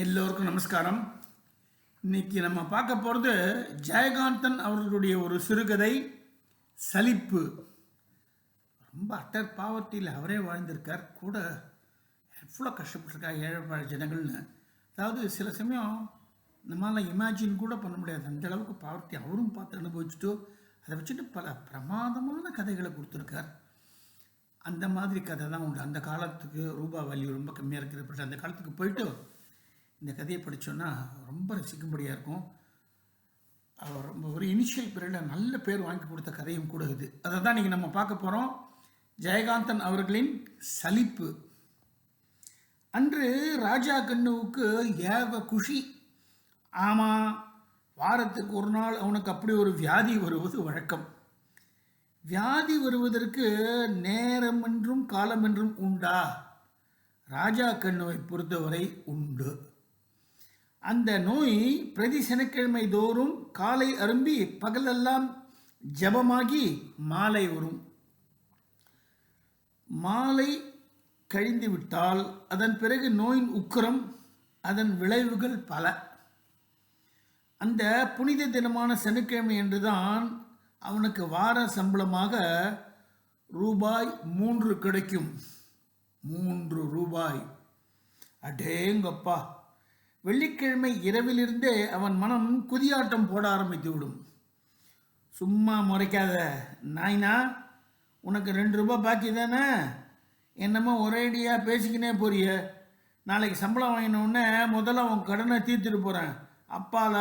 எல்லோருக்கும் நமஸ்காரம். இன்னைக்கு நம்ம பார்க்க போகிறது ஜெயகாந்தன் அவர்களுடைய ஒரு சிறுகதை சலிப்பு. ரொம்ப அட்டர் பாவர்ட்டியில் அவரே வாழ்ந்திருக்கார். கூட எவ்வளோ கஷ்டப்பட்டிருக்கார் ஏழைப்பாழ ஜனங்கள்னு. அதாவது சில சமயம் நம்மளால் இமேஜின் கூட பண்ண முடியாது. அந்த அளவுக்கு பாவர்ட்டி அவரும் பார்த்து அனுபவிச்சுட்டு அதை வச்சுட்டு பல பிரமாதமான கதைகளை கொடுத்துருக்கார். அந்த மாதிரி கதை தான் உண்டு. அந்த காலத்துக்கு ரூபா வேல்யூ ரொம்ப கம்மியாக இருக்குது அந்த காலத்துக்கு போயிட்டு இந்த கதையை படித்தோன்னா ரொம்ப ரசிக்கும்படியாக இருக்கும். அவர் ரொம்ப ஒரு இனிஷியல் பீரியடில் நல்ல பேர் வாங்கி கொடுத்த கதையும் கூட இது. அதை தான் நீங்கள் நம்ம பார்க்க போகிறோம் ஜெயகாந்தன் அவர்களின் சலிப்பு. அன்று ராஜா கண்ணுவுக்கு ஏக குஷி. ஆமாம் வாரத்துக்கு ஒரு நாள் அவனுக்கு அப்படி ஒரு வியாதி வருவது வழக்கம். வியாதி வருவதற்கு நேரம் என்றும் காலம் என்றும் உண்டா? ராஜா கண்ணுவை பொறுத்தவரை உண்டு. அந்த நோய் பிரதி சனிக்கிழமை தோறும் காலை அரும்பி பகலெல்லாம் ஜபமாகி மாலை வரும் மாலை கழிந்து விட்டால் அதன் பிறகு நோயின் உக்கரம் அதன் விளைவுகள் பல. அந்த புனித தினமான சனிக்கிழமை என்றுதான் அவனுக்கு வார சம்பளமாக ரூபாய் மூன்று கிடைக்கும். மூன்று ரூபாய். அடேங்கப்பா. வெள்ளிக்கிழமை இரவிலிருந்தே அவன் மனம் குதியாட்டம் போட ஆரம்பித்து விடும் சும்மா முறைக்காத. நாய்னா உனக்கு ரெண்டு ரூபா பாக்கி தானே? என்னமோ ஒரேடியாக பேசிக்கினே போறிய. நாளைக்கு சம்பளம் வாங்கினோடனே முதல்ல உன் கடனை தீர்த்துட்டு போகிறேன் அப்பால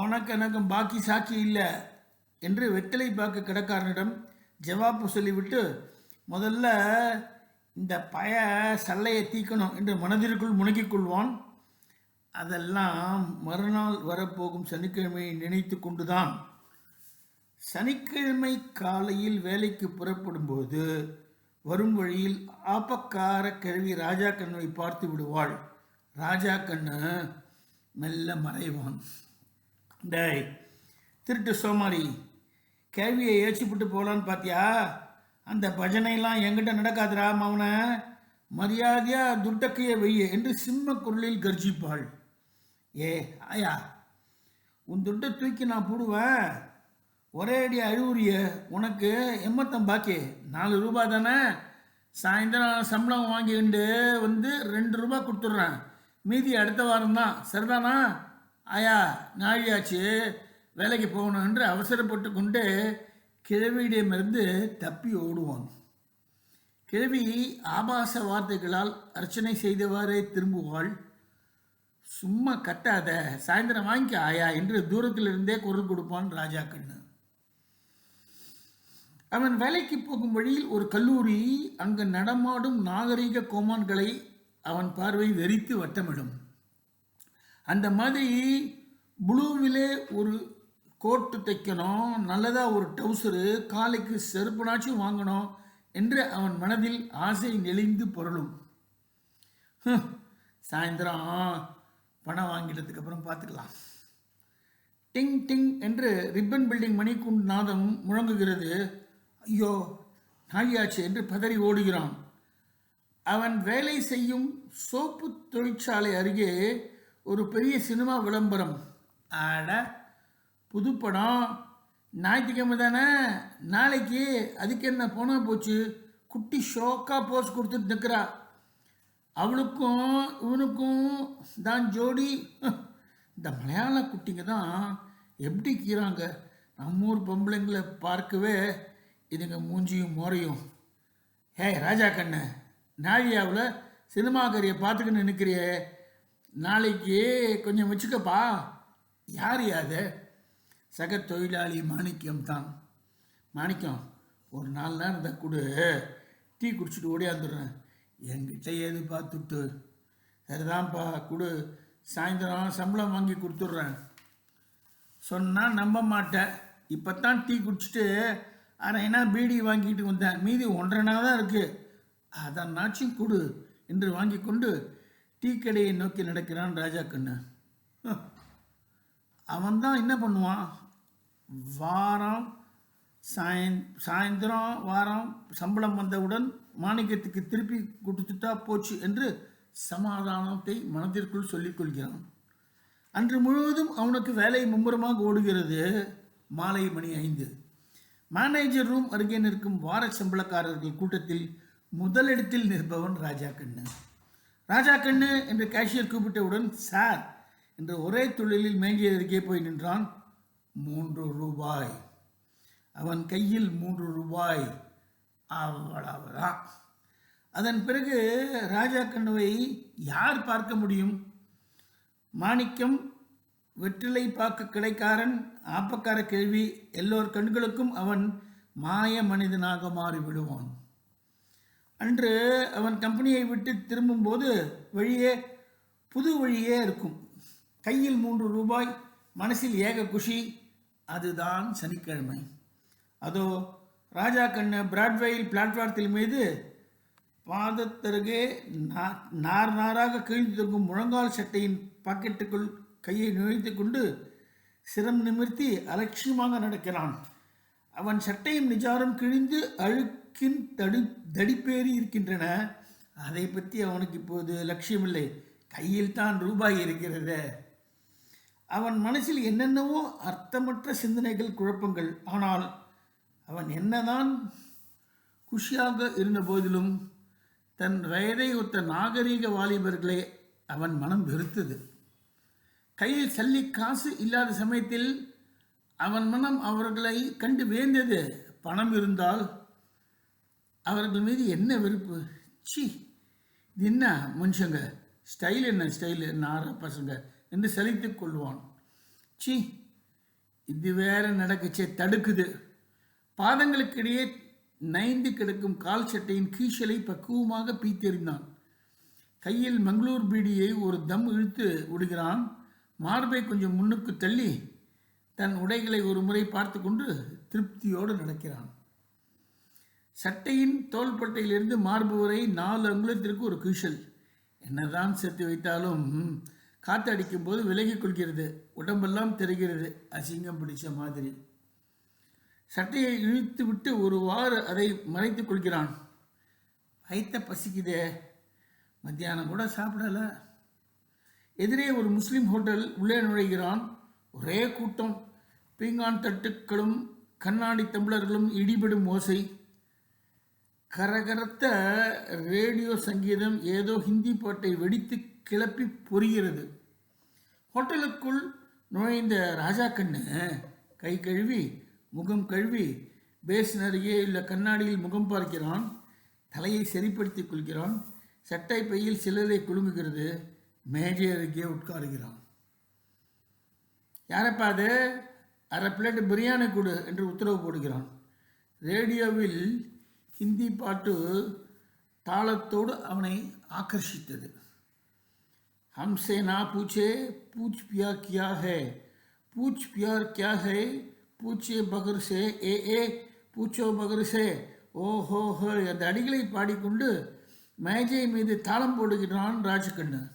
உனக்கு எனக்கும் பாக்கி சாக்கி இல்லை என்று வெத்தலை பாக்கு கிடக்காரனிடம் ஜவாப்பு சொல்லிவிட்டு முதல்ல இந்த பய சல்லையை தீக்கணும் என்று மனதிற்குள் முணக்கிக் கொள்வான். அதெல்லாம் மறுநாள் வரப்போகும் சனிக்கிழமையை நினைத்து கொண்டுதான். சனிக்கிழமை காலையில் வேலைக்கு புறப்படும்போது வரும் வழியில் ஆப்பக்கார கிழவி ராஜா கண்ணை பார்த்து விடுவாள். ராஜா கண்ணு மெல்ல மறைவான். டேய் திருட்டு சோமாரி கேள்வியை ஏச்சிப்பட்டு போகலான்னு பார்த்தியா அந்த பஜனைலாம் எங்கிட்ட நடக்காதுடா மவனை. மரியாதையாக துட்டக்கையை வெய்ய என்று சிம்ம குரலில் கர்ஜிப்பாள். ஏ ஆயா உன் துட்டை தூக்கி நான் போடுவேன். ஒரே அடி அழுவுரிய உனக்கு எம்மத்தம் பாக்கி. நாலு ரூபா தானே? சாயந்தரம் சம்பளம் வாங்கிக்கிண்டு வந்து ரெண்டு ரூபா கொடுத்துட்றேன். மீதி அடுத்த வாரம் தான். சரிதானா? ஆயா நாழியாச்சு. வேலைக்கு போகணும் என்று அவசரப்பட்டு கொண்டு கிழவியிடமிருந்து தப்பி ஓடுவான். கிழவி ஆபாச வார்த்தைகளால் அர்ச்சனை செய்தவாறே திரும்புவாள். சும்மா கட்டாத சாயந்தரம் வாங்கிக்க ஆயா என்று தூரத்திலிருந்தே குரல் கொடுப்பான் ராஜா கண்ணு. அவன் வேலைக்கு போகும் வழியில் ஒரு கல்லூரி அங்கு நடமாடும் நாகரிக கோமான்களை அவன் பார்வை வெறித்து வட்டமிடும். அந்த மாதிரி ப்ளூவிலே ஒரு கோட்டு தைக்கணும் நல்லதாக ஒரு டவுசரு காலைக்கு செருப்புனாச்சும் வாங்கணும் என்று அவன் மனதில் ஆசை நெளிந்து பொருளும். சாயந்தரம். பணம் வாங்கிட்டதுக்கு அப்புறம் பார்த்துக்கலாம். டிங் டிங் என்று ரிப்பன் பில்டிங் மணிக்குண்டு நாதம் முழங்குகிறது. ஐயோ நாழியாச்சு என்று பதறி ஓடுகிறான். அவன் வேலை செய்யும் சோப்பு தொழிற்சாலை அருகே ஒரு பெரிய சினிமா விளம்பரம். ஆட புதுப்படம் ஞாயிற்றுக்கிழமை தானே? நாளைக்கு அதுக்கு என்ன போனால் போச்சு? குட்டி ஷோக்காக போஸ் கொடுத்துட்டு நிற்கிறா. அவளுக்கும் இவனுக்கும் தான் ஜோடி. இந்த மலையாள குட்டிங்க தான் எப்படி கீறாங்க? நம்ம ஊர் பொம்பளைங்களை பார்க்கவே இதுங்க மூஞ்சியும் மோரையும். ஏய் ராஜா கண்ணு நாழியாவில் சினிமாக்காரியை பார்த்துக்கின்னு நிற்கிறியே நாளைக்கு கொஞ்சம் வச்சுக்கப்பா. யார் யாது சக தொழிலாளி மாணிக்கம் தான். மாணிக்கம் ஒரு நாள் நேரம் இந்த கொடு. டீ குடிச்சிட்டு ஓடியாந்துடுறேன். என்கிட்ட ஏது பார்த்துட்டு சரிதான்ப்பா கொடு. சாயந்தரம் சம்பளம் வாங்கி கொடுத்துட்றேன். சொன்னால் நம்ப மாட்டேன். இப்போ தான் டீ குடிச்சிட்டு அரைனா பீடி வாங்கிட்டு வந்தேன்? மீதி ஒன்றரைனா தான் இருக்குது அதனாச்சும் கொடு என்று வாங்கி கொண்டு டீ கடையை நோக்கி நடக்கிறான் ராஜா கண்ணு. அவன் தான் என்ன பண்ணுவான்? வாரம் சாயந் சாயந்தரம் வாரம் சம்பளம் வந்தவுடன் மாணிக்கத்துக்கு திருப்பி கொடுத்துட்டா போச்சு என்று சமாதானத்தை மனதிற்குள் சொல்லிக் கொள்கிறான். அன்று முழுவதும் அவனுக்கு வேலை மும்முரமாக ஓடுகிறது. மாலை மணி ஐந்து. மேனேஜர் ரூம் அருகே நிற்கும் வார சம்பளக்காரர்கள் கூட்டத்தில் முதலிடத்தில் நிற்பவன் ராஜா கண்ணு. ராஜா கண்ணு என்று கேஷியர் கூப்பிட்டவுடன் சார் என்ற ஒரே தொழிலில் மேஞ்சிய அருகே போய் நின்றான். மூன்று ரூபாய். அவன் கையில் மூன்று ரூபாய். அவ்வளவுதான். அதன் பிறகு ராஜா கண்ணுவை யார் பார்க்க முடியும்? மாணிக்கம் வெற்றிலை பாக்கு கிடைக்காரன் ஆப்பக்கார கேள்வி எல்லோர் கண்களுக்கும் அவன் மாய மனிதனாக மாறிவிடுவான். அன்று அவன் கம்பெனியை விட்டு திரும்பும்போது வழியே புது வழியே இருக்கும். கையில் மூன்று ரூபாய் மனசில் ஏக குஷி அதுதான் சனிக்கிழமை. அதோ ராஜா கண்ணு பிராட்வேயில் பிளாட்ஃபாரத்தில் மீது பாதத்தருகே நா- நார் நாராக கிழிந்து தொங்கும் முழங்கால் சட்டையின் பாக்கெட்டுக்குள் கையை நுழைத்து கொண்டு சிரம் நிமிர்த்தி அலட்சியமாக நடக்கிறான். அவன் சட்டையும் நிஜாரும் கிழிந்து அழுக்கின் தடு தடிப்பேறி இருக்கின்றன. அதை பற்றி அவனுக்கு இப்போது லட்சியமில்லை. கையில் தான் ரூபாய் இருக்கிறது. அவன் மனசில் என்னென்னவோ அர்த்தமற்ற சிந்தனைகள் குழப்பங்கள். ஆனால் அவன் என்னதான் குஷியாக இருந்த போதிலும் தன் வயதை ஒத்த நாகரீக வாலிபர்களை அவன் மனம் வெறுத்தது. கையில் சல்லி காசு இல்லாத சமயத்தில் அவன் மனம் அவர்களை கண்டு வேந்தது. பணம் இருந்தால் அவர்கள் மீது என்ன வெறுப்பு? சி இது என்ன மனுஷங்க? ஸ்டைல் என்ன? ஸ்டைல் நார பசங்க என்று சலித்துக் கொள்வான். சி இது வேற நடக்கச்சே தடுக்குது. பாதங்களுக்கிடையே நைந்து கிடக்கும் கால் சட்டையின் கீச்சலை பக்குவமாக பீத்தெறிந்தான். கையில் மங்களூர் பீடியை ஒரு தம் இழுத்து விடுகிறான். மார்பை கொஞ்சம் முன்னுக்கு தள்ளி தன் உடைகளை ஒரு முறை பார்த்து கொண்டு திருப்தியோடு நடக்கிறான். சட்டையின் தோள்பட்டையிலிருந்து மார்பு வரை நாலு அங்குலத்திற்கு ஒரு கீழ்ச்சல் என்னதான் சேர்த்து வைத்தாலும் காற்று அடிக்கும் போது விலகிக் கொள்கிறது. உடம்பெல்லாம் தெரிகிறது. அசிங்கம் பிடிச்ச மாதிரி. சட்டையை இழுத்து விட்டு ஒரு வாறு அதை மறைத்து கொள்கிறான். வைத்த பசிக்குதே. மத்தியானம் கூட சாப்பிடல. எதிரே ஒரு முஸ்லீம் ஹோட்டல் உள்ளே நுழைகிறான். ஒரே கூட்டம். பீங்கான் தட்டுக்களும் கண்ணாடி தம்பளர்களும் இடிபடும் ஓசை. கரகரத்த ரேடியோ சங்கீதம் ஏதோ ஹிந்தி பாட்டை வெடித்து கிளப்பி பொரிகிறது ஹோட்டலுக்குள் நுழைந்த ராஜா கண்ணு கை கழுவி முகம் கழுவி பேசின் அருகே உள்ள கண்ணாடியில் முகம் பார்க்கிறான் தலையை சரிப்படுத்திக் கொள்கிறான் சட்டை பையில் சிலரை குலுங்குகிறது மேஜை அருகே உட்காருகிறான் யாரப்பா அது அரை பிளேட் பிரியாணி கொடு என்று உத்தரவு போடுகிறான் ரேடியோவில் ஹிந்தி பாட்டு தாளத்தோடு அவனை ஆக்கர்ஷித்தது हमसे ना पूछे पूछ प्यार क्या है पूछ प्यार क्या है பூச்சிய பகர்சே ஏ ஏ பூச்சோ பகர்சே. ஓஹோ ஹோ அந்த அடிகளை பாடிக்கொண்டு மேஜை மீது தாளம் போடுகிறான் ராஜகண்ணன்.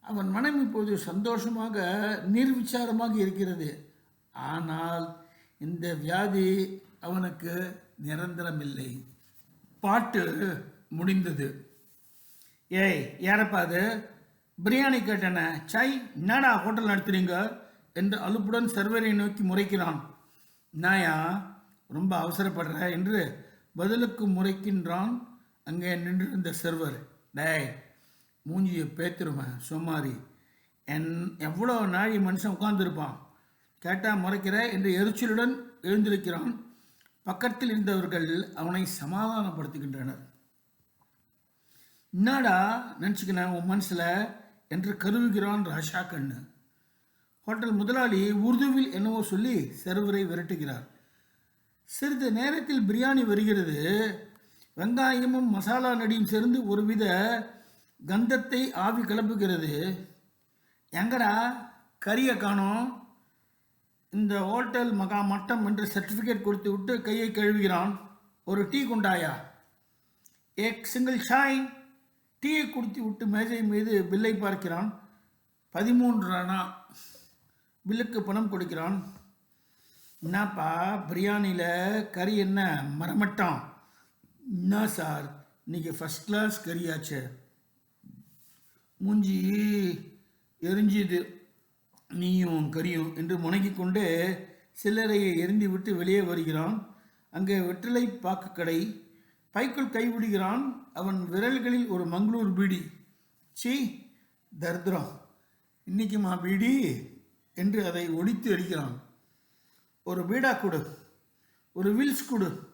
அவன் மனம் இப்போது சந்தோஷமாக நிர்விச்சாரமாக இருக்கிறது. ஆனால் இந்த வியாதி அவனுக்கு நிரந்தரமில்லை. பாட்டு முடிந்தது. ஏய் யாரப்பா அது? பிரியாணி கேட்டன. சாய் என்னடா ஹோட்டல் நடத்துறீங்க? என்று அலுப்புடன் சர்வரை நோக்கி முறைக்கிறான். நாயா ரொம்ப அவசரப்படுற என்று பதிலுக்கு முறைக்கின்றான். அங்கே நின்றிருந்த சர்வர் டேய் மூஞ்சியை பேத்துருவேன் சுமாரி. என் எவ்வளோ நாழி மனுஷன் உட்கார்ந்துருப்பான். கேட்டால் முறைக்கிற என்று எரிச்சலுடன் எழுந்திருக்கிறான். பக்கத்தில் இருந்தவர்கள் அவனை சமாதானப்படுத்துகின்றனர். என்னடா நினச்சிக்கினேன் உன் மனசில்? என்று கருவுகிறான் ராஷா கண்ணு. ஹோட்டல் முதலாளி உருதுவில் என்னவோ சொல்லி சர்வரை விரட்டுகிறார். சிறிது நேரத்தில் பிரியாணி வருகிறது. வெங்காயமும் மசாலா நடியும் சேர்ந்து ஒருவித கந்தத்தை ஆவி கிளப்புகிறது எங்கடா கறியை காணோம்? இந்த ஹோட்டல் மகா மட்டம் என்று சர்டிஃபிகேட் கொடுத்து விட்டு கையை கழுவுகிறான். ஒரு டீ குண்டாயா? ஏக் சிங்கிள் ஷாய் டீயை குடித்து விட்டு மேஜை மீது பில்லை பார்க்கிறான். பதிமூன்று அணா. பில்லுக்கு பணம் கொடுக்கிறான். என்னப்பா பிரியாணியில் கறி என்ன? மரமட்டான் என்ன சார்? இன்னைக்கு ஃபஸ்ட் கிளாஸ் கறியாச்சே. மூஞ்சி எரிஞ்சுது. நீயும் கரியும் என்று முனகிக் கொண்டு சில்லறையை எரிந்து விட்டு வெளியே வருகிறான். அங்கே வெற்றிலை பாக்கு கடை பைக்குள் கைவிடுகிறான் அவன் விரல்களில் ஒரு மங்களூர் பீடி. சி தர்திரம். இன்னைக்குமா பீடி? என்று அதை ஒடித்து எறிகிறான் ஒரு பீடா கொடு ஒரு வில்ஸ் கொடு.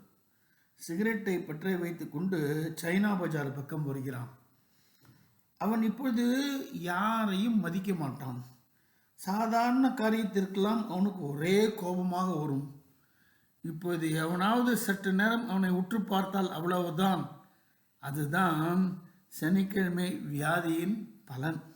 சிகரெட்டை பற்ற வைத்து கொண்டு சைனா பஜார் பக்கம் வருகிறான். அவன் இப்பொழுது யாரையும் மதிக்க மாட்டான். சாதாரண காரியத்திற்கெல்லாம் அவனுக்கு ஒரே கோபமாக வரும். இப்பொழுது எவனாவது சற்று நேரம் அவனை உற்று பார்த்தால் அவ்வளவுதான். அதுதான் சனிக்கிழமை வியாதியின் பலன்.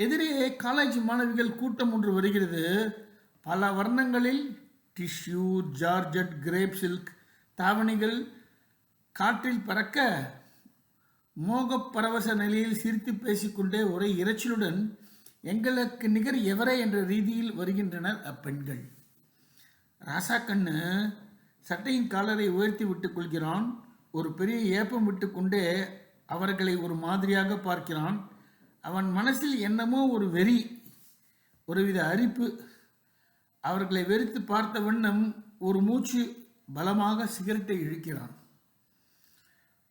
எதிரே காலேஜ் மாணவிகள் கூட்டம் ஒன்று வருகிறது. பல வர்ணங்களில் டிஷ்யூ ஜார்ஜட் கிரேப் சில்க் தாவணிகள் காற்றில் பறக்க மோகப் பரவச நிலையில் சிரித்து பேசிக்கொண்டே ஒரே இறைச்சலுடன் எங்களுக்கு நிகர் எவரே என்ற ரீதியில் வருகின்றனர் அப்பெண்கள். ராசாக்கண்ணு சட்டையின் காலரை உயர்த்தி விட்டுக் கொள்கிறான். ஒரு பெரிய ஏப்பம் விட்டுக்கொண்டே அவர்களை ஒரு மாதிரியாக பார்க்கிறான். அவன் மனசில் என்னமோ ஒரு வெறி ஒருவித அரிப்பு. அவர்களை வெறுத்து பார்த்த வண்ணம் ஒரு மூச்சு பலமாக சிகரெட்டை இழுக்கிறான்.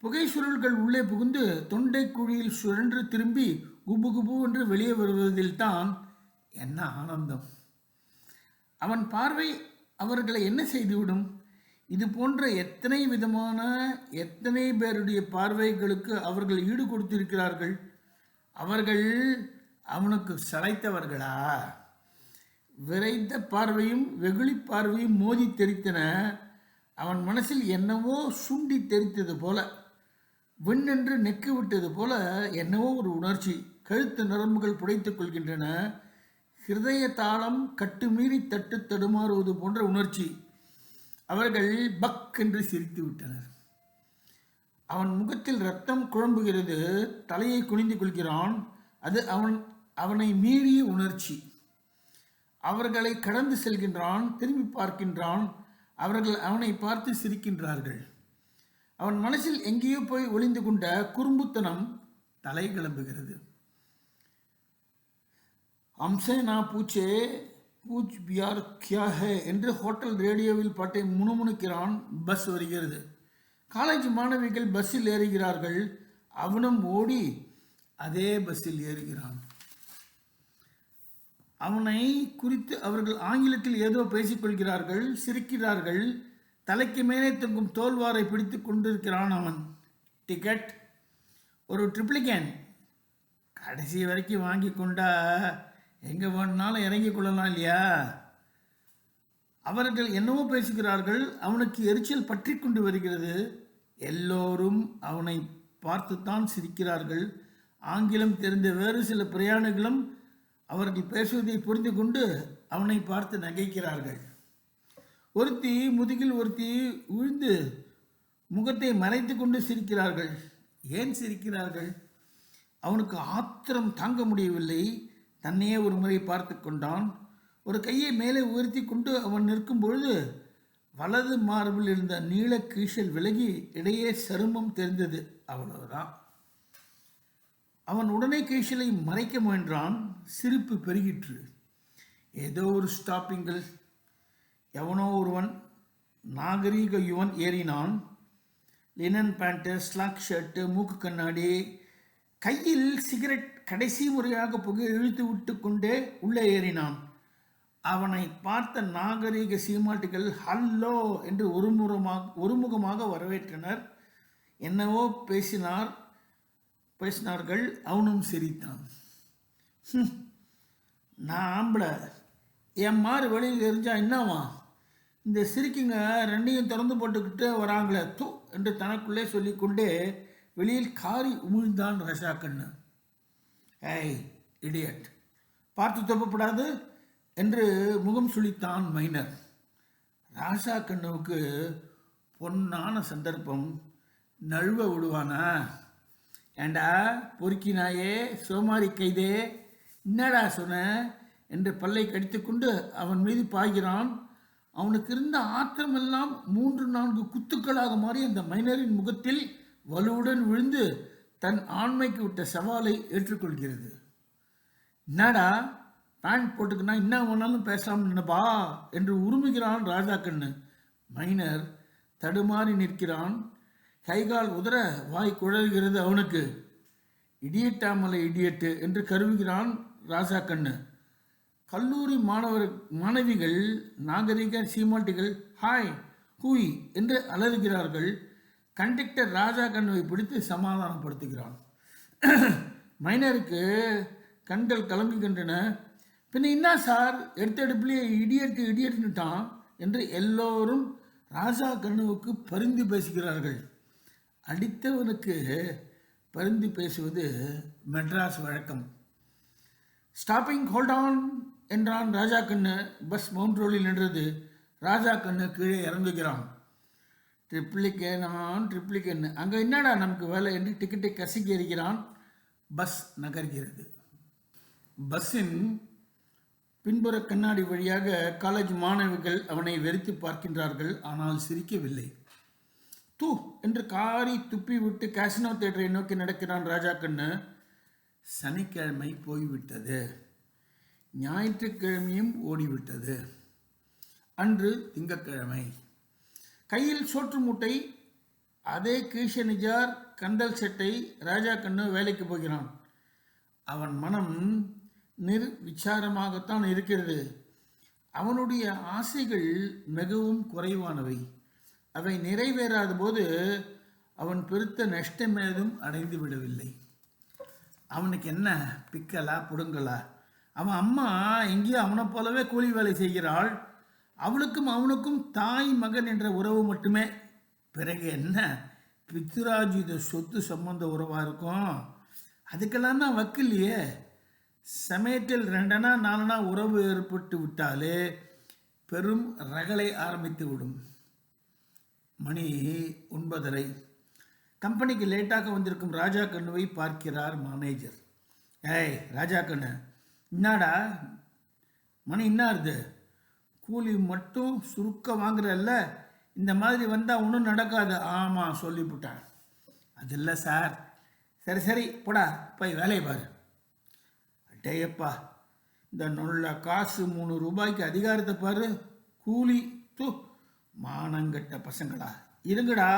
புகை சுருள்கள் உள்ளே புகுந்து தொண்டை குழியில் சுழன்று திரும்பி குபு குபு என்று வெளியே வருவதில்தான் என்ன ஆனந்தம். அவன் பார்வை அவர்களை என்ன செய்துவிடும்? இது போன்ற எத்தனை விதமான எத்தனை பேருடைய பார்வைகளுக்கு அவர்கள் ஈடு கொடுத்திருக்கிறார்கள் அவர்கள் அவனுக்கு சளைத்தவர்களா? விரைந்த பார்வையும் வெகுளி பார்வையும் மோதி தெரித்தன. அவன் மனசில் என்னவோ சுண்டி தெரித்தது போல விண்ணென்று நெக்கு விட்டது போல என்னவோ ஒரு உணர்ச்சி கழுத்து நரம்புகள் புடைத்துக் கொள்கின்றன. ஹிருதய தாளம் கட்டுமீறி தட்டு தடுமாறுவது போன்ற உணர்ச்சி அவர்கள் பக் என்று சிரித்து விட்டனர். அவன் முகத்தில் ரத்தம் குழம்புகிறது தலையை குனிந்து கொள்கிறான். அது அவன் அவனை மீறிய உணர்ச்சி. அவர்களை கடந்து செல்கின்றான் திரும்பி பார்க்கின்றான். அவர்கள் அவனை பார்த்து சிரிக்கின்றார்கள். அவன் மனசில் எங்கேயோ போய் ஒளிந்து கொண்ட குறும்புத்தனம் தலை கிளம்புகிறது. அம்சே நா பூச்சே பூச் பியார் கியா ஹே என்று ஹோட்டல் ரேடியோவில் பாட்டை முணுமுணுக்கிறான். பஸ் வருகிறது. காலேஜ் மாணவிகள் பஸ்ஸில் ஏறுகிறார்கள். அவனும் ஓடி அதே பஸ்ஸில் ஏறுகிறான். அவனை குறித்து அவர்கள் ஆங்கிலத்தில் ஏதோ பேசிக்கொள்கிறார்கள் சிரிக்கிறார்கள். தலைக்கு மேலே தொங்கும் தோல்வாரை பிடித்து கொண்டிருக்கிறான் அவன். டிக்கெட். ஒரு ட்ரிப்ளிகேன். கடைசி வரைக்கும் வாங்கி கொண்டா எங்கே வேணுனாலும் இறங்கி கொள்ளலாம் இல்லையா? அவர்கள் என்னவோ பேசுகிறார்கள். அவனுக்கு எரிச்சல் பற்றி கொண்டு வருகிறது. எல்லோரும் அவனை பார்த்துத்தான் சிரிக்கிறார்கள். ஆங்கிலம் தெரிந்த வேறு சில பிரயாணிகளும் அவர்கள் பேசுவதை புரிந்து கொண்டு அவனை பார்த்து நகைக்கிறார்கள். ஒருத்தி முதுகில் ஒருத்தி விழுந்து முகத்தை மறைத்து கொண்டு சிரிக்கிறார்கள். ஏன் சிரிக்கிறார்கள்? அவனுக்கு ஆத்திரம் தாங்க முடியவில்லை. தன்னையே ஒரு முறை பார்த்து கொண்டான். ஒரு கையை மேலே உயர்த்தி கொண்டு அவன் நிற்கும் பொழுது வலது மார்பில் இருந்த நீல கீழல் விலகி இடையே சருமம் தெரிந்தது. அவ்வளவுதான். அவன் உடனே கீழலை மறைக்க முயன்றான். சிரிப்பு பெருகிற்று. ஏதோ ஒரு ஸ்டாப்பிங்கில் எவனோ ஒருவன் நாகரீக யுவன் ஏறினான். லினன் பேண்ட்டு ஸ்லாக் ஷர்ட்டு மூக்கு கண்ணாடி கையில் சிகரெட் கடைசி முறையாக புகை இழுத்து விட்டு கொண்டே உள்ளே ஏறினான். அவனை பார்த்த நாகரீக சீமாட்டிகள் ஹல்லோ என்று ஒருமுகமாக ஒருமுகமாக வரவேற்றனர். என்னவோ பேசினார் பேசினார்கள் அவனும் சிரித்தான். நான் ஆம்பளை. என் மாறு வெளியில் எரிஞ்சா என்னவா இந்த சிரிக்குங்க ரெண்டையும் திறந்து போட்டுக்கிட்டு வராங்களே தூ என்று தனக்குள்ளே சொல்லிக்கொண்டே வெளியில் காரி உமிழ்ந்தான் ரஷாக்கண்ணு ஏய் இடியட். பார்த்து தப்பப்படாது. என்று முகம் சுழித்தான் மைனர். ராசா கண்ணுவுக்கு பொன்னான சந்தர்ப்பம். நழுவ விடுவானா? ஏண்டா பொறுக்கி நாயே சோமாரி கைதே என்னடா சொன்ன? என்று பல்லை கடித்துக்கொண்டு அவன் மீது பாய்கிறான். அவனுக்கு இருந்த ஆத்திரமெல்லாம் மூன்று நான்கு குத்துக்களாக மாறி அந்த மைனரின் முகத்தில் வலுவுடன் விழுந்து தன் ஆண்மைக்கு விட்ட சவாலை ஏற்றுக்கொள்கிறது. என்னடா பேண்ட் போட்டுக்கினா என்ன வேணாலும் பேசலாம் நினைப்பா என்று உருமுகிறான் ராஜா கண்ணு. மைனர் தடுமாறி நிற்கிறான். கைகால் உதற வாய் குழல்கிறது அவனுக்கு. இடியட்டாமலை இடியட்டு என்று கருவுகிறான் ராஜா கண்ணு. கல்லூரி மாணவர் மாணவிகள் நாகரிக சீமாட்டிகள் ஹாய் ஹூய் என்று அலறுகிறார்கள். கண்டக்டர் ராஜா கண்ணுவை பிடித்து சமாதானப்படுத்துகிறான். மைனருக்கு கண்கள் கலங்குகின்றன. பின்ன என்ன சார்? எடுத்த எடுப்புலேயே இடியட்டு இடியட்டுட்டான் என்று எல்லோரும் ராஜா கண்ணுவுக்கு பரிந்து பேசுகிறார்கள். அடித்தவனுக்கு பரிந்து பேசுவது மெட்ராஸ் வழக்கம். ஸ்டாப்பிங் ஹோல்ட் ஆன் என்றான் ராஜா கண்ணு. பஸ் மவுண்ட் ரோடில் நின்றது. ராஜா கண்ணு கீழே இறங்குகிறான். ட்ரிப்ளிகேனான் ட்ரிப்ளிகேன் அங்கே என்னடா நமக்கு வேலை? என்று டிக்கெட்டை கசிக்கி எறிகிறான். பஸ் நகர்கிறது. பஸ்ஸின் பின்புற கண்ணாடி வழியாக காலேஜ் மாணவிகள் அவனை வெறித்து பார்க்கின்றார்கள். ஆனால் சிரிக்கவில்லை. தூ என்று காரி துப்பி விட்டு காசினோ தேட்டரை நோக்கி நடக்கிறான் ராஜா கண்ணு சனிக்கிழமை போய்விட்டது. ஞாயிற்றுக்கிழமையும் ஓடிவிட்டது. அன்று திங்கக்கிழமை. கையில் சோற்று மூட்டை அதே கீஷனிஜார் கந்தல் செட்டை ராஜா கண்ணு வேலைக்கு போகிறான். அவன் மனம் நிர்விச்சாரமாகத்தான் இருக்கிறது. அவனுடைய ஆசைகள் மிகவும் குறைவானவை. அவை நிறைவேறாத போது அவன் பெருத்த நஷ்டம் ஏதும் அடைந்து விடவில்லை. அவனுக்கு என்ன? பிக்கலா புடுங்கலா? அவன் அம்மா எங்கேயோ அவனை போலவே கூலி வேலை செய்கிறாள். அவளுக்கும் அவனுக்கும் தாய் மகன் என்ற உறவு மட்டுமே. பிறகு என்ன? பித்ராஜித சொத்து சம்பந்த உறவாக இருக்கும்? அதுக்கெல்லாம் தான் வக்கில்லையே. சமயத்தில் ரெண்டனா நாலனா உறவு ஏற்பட்டு விட்டாலே பெரும் ரகளை ஆரம்பித்து விடும். மணி ஒன்பதரை. கம்பெனிக்கு லேட்டாக வந்திருக்கும் ராஜா கண்ணுவை பார்க்கிறார் மேனேஜர். ஏய் ராஜா கண்ணு என்னடா மணி என்ன இருது கூலி மட்டும் சுருக்க வாங்குறல்ல? இந்த மாதிரி வந்தால் ஒன்றும் நடக்காது. ஆமாம் சொல்லிவிட்டான் அது இல்லை சார். சரி சரி போடா போய் வேலையை பாரு. டேயப்பா இந்த நொல்ல காசு மூணு ரூபாய்க்கு அதிகாரத்தை பாரு. கூலி தூ மானங்கட்ட பசங்களா. இருங்கடா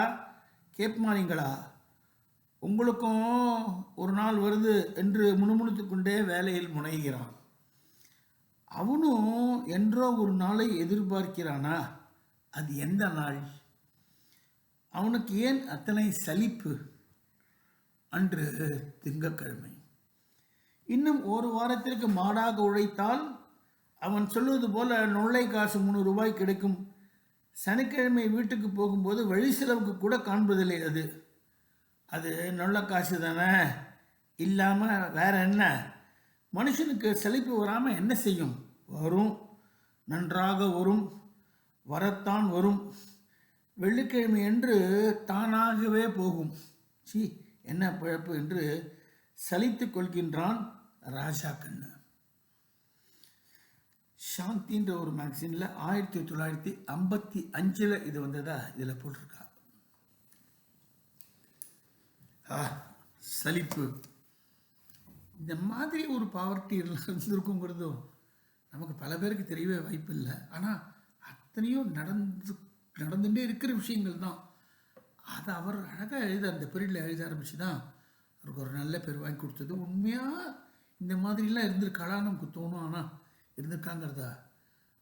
கேட்மானீங்களா உங்களுக்கும் ஒரு நாள் வருது என்று முணுமுணுத்து கொண்டே வேலையில் முனைகிறான். அவனும் என்றோ ஒரு நாளை எதிர்பார்க்கிறானா? அது எந்த நாள்? அவனுக்கு ஏன் அத்தனை சலிப்பு? அன்று திங்கக்கிழமை இன்னும் ஒரு வாரத்திற்கு மாடாக உழைத்தால் அவன் சொல்வது போல நொல்லை காசு மூணு ரூபாய் கிடைக்கும். சனிக்கிழமை வீட்டுக்கு போகும்போது வழி செலவுக்கு கூட காண்பதில்லை அது. அது நல்ல காசு தானே? இல்லாமல் வேற என்ன? மனுஷனுக்கு செழிப்பு வராமல் என்ன செய்யும்? வரும். நன்றாக வரும். வரத்தான் வரும். வெள்ளிக்கிழமை என்று தானாகவே போகும். சி என்ன பிழப்பு என்று சலித்து கொள்கின்றான் ராஜா கண்ணு சாந்தின்ற ஒரு மேக்சினில் ஆயிரத்தி தொள்ளாயிரத்தி ஐம்பத்தி அஞ்சில் இது வந்ததா இதில் போட்டிருக்கா. ஆ சலிப்பு. இந்த மாதிரி ஒரு பாவர்ட்டி இருந்திருக்குங்கிறதும் நமக்கு பல பேருக்கு தெரியவே வாய்ப்பு இல்லை ஆனால் அத்தனையும் நடந்து நடந்துகிட்டே இருக்கிற விஷயங்கள் தான். அதை அவர் அழகாக எழுத அந்த பீரியடில் எழுத ஆரம்பிச்சு தான் அவருக்கு ஒரு நல்ல பேர் வாங்கி கொடுத்தது. உண்மையாக இந்த மாதிரிலாம் இருந்திருக்காளா? நமக்கு தோணும். ஆனால் இருந்திருக்காங்கிறதா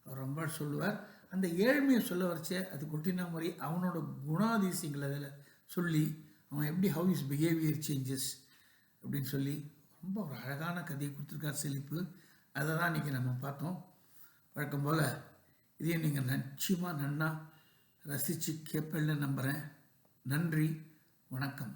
அவர் ரொம்ப சொல்லுவார். அந்த ஏழ்மையை சொல்ல வரைச்சே அது கொட்டினா மாதிரி அவனோட குணாதிசயங்கள் அதில் சொல்லி அவன் எப்படி ஹவு இஸ் பிஹேவியர் சேஞ்சஸ் அப்படின்னு சொல்லி ரொம்ப ஒரு அழகான கதையை கொடுத்துருக்கார் செழிப்பு. அதை தான் இன்றைக்கி நம்ம பார்த்தோம். வழக்கம் போல் இதையும் நீங்கள் நிச்சயமாக நன்னா ரசித்து கேட்பேன்னு நம்புகிறேன் நன்றி. வணக்கம்.